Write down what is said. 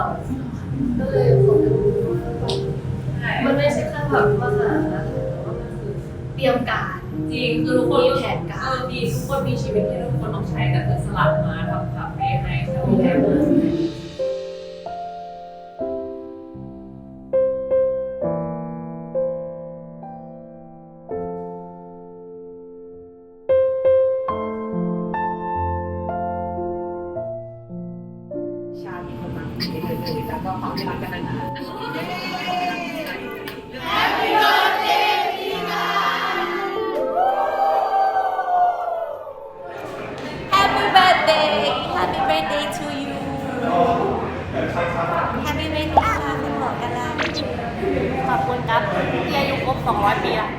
ราก็เลยผมมันไม่ใช่แค่แบบว่าหามันคือเตรียมการจริงคือทุกคนมีแผนการมีทุกคนมีชีวิตที่ทุกคนต้องใช้ แล้วก็ความที่รักกันนาน Happy birthday Happy birthday to you Happy birthday ค่ะคุณหมอกำลังขอบคุณครับที่อายุครบ200 ปีแล้ว